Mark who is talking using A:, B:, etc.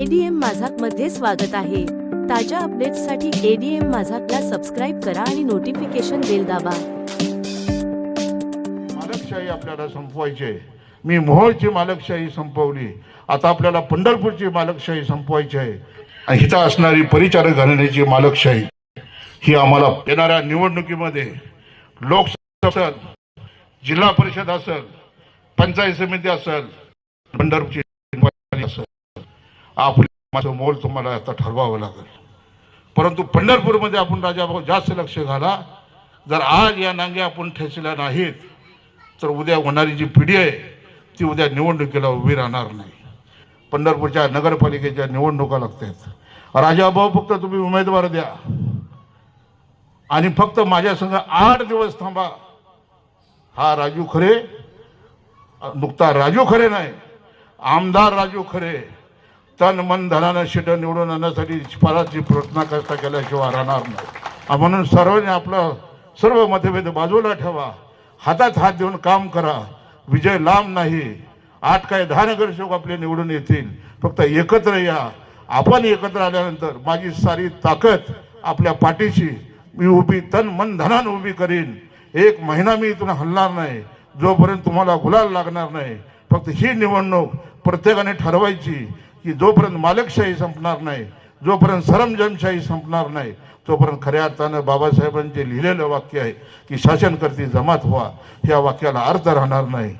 A: ADM माझाकमध्ये स्वागत आहे. ताज्या अपडेट्ससाठी एडीएम माझाकला सबस्क्राईब करा आणि नोटिफिकेशन बेल दाबा.
B: मालकशाही आपल्याला संपवायची आहे. मी मोहोळची मालकशाही संपवली. आता आपल्याला पंढरपूरची मालकशाही संपवायची आहे. हिता असणारी परिचारक घराण्याची मालकशाही ही आम्हाला येणाऱ्या निवडणुकीमध्ये लोकसभा असेल जिल्हा परिषद असेल पंचायत समिती असेल पंढरपूरची असेल आपली माझं मोल तुम्हाला आता ठरवावं लागेल. परंतु पंढरपूरमध्ये आपण राजाभाऊ जास्त लक्ष घाला. जर आज या नांग्या आपण ठेचल्या नाहीत तर उद्या होणारी जी पिढी आहे ती उद्या निवडणुकीला उभी राहणार नाही. पंढरपूरच्या नगरपालिकेच्या निवडणुका लागतात. राजाभाऊ फक्त तुम्ही उमेदवार द्या. आणि फक्त माझ्या संघ आठ दिवस थांबा. हा राजू खरे नुकता राजू खरे नाही आमदार राजू खरे. तन मन धनानं शिट निवडून आणण्यासाठी शिफारसची प्रार्थना करता केल्याशिवाय राहणार नाही. म्हणून सर्वांनी आपलं सर्व मतभेद बाजूला ठेवा. हातात हात देऊन काम करा. विजय लांब नाही. आठ काय दहा नगरसेवक आपले निवडून येतील. फक्त एकत्र या. आपण एकत्र आल्यानंतर माझी सारी ताकद आपल्या पाठीशी मी उभी तन मन धनानं उभी करीन. एक महिना मी इथून हलणार नाही. जोपर्यंत तुम्हाला गुलाल लागणार नाही. फक्त ही निवडणूक प्रत्येकाने ठरवायची. की जोपर्यंत मालकशाही संपणार नाही जोपर्यंत सरमजमशाही संपणार नाही तोपर्यंत खऱ्या अर्थानं बाबासाहेबांचे लिहिलेलं वाक्य आहे की शासन करती जमात व्हा. या वाक्याला अर्थ राहणार नाही.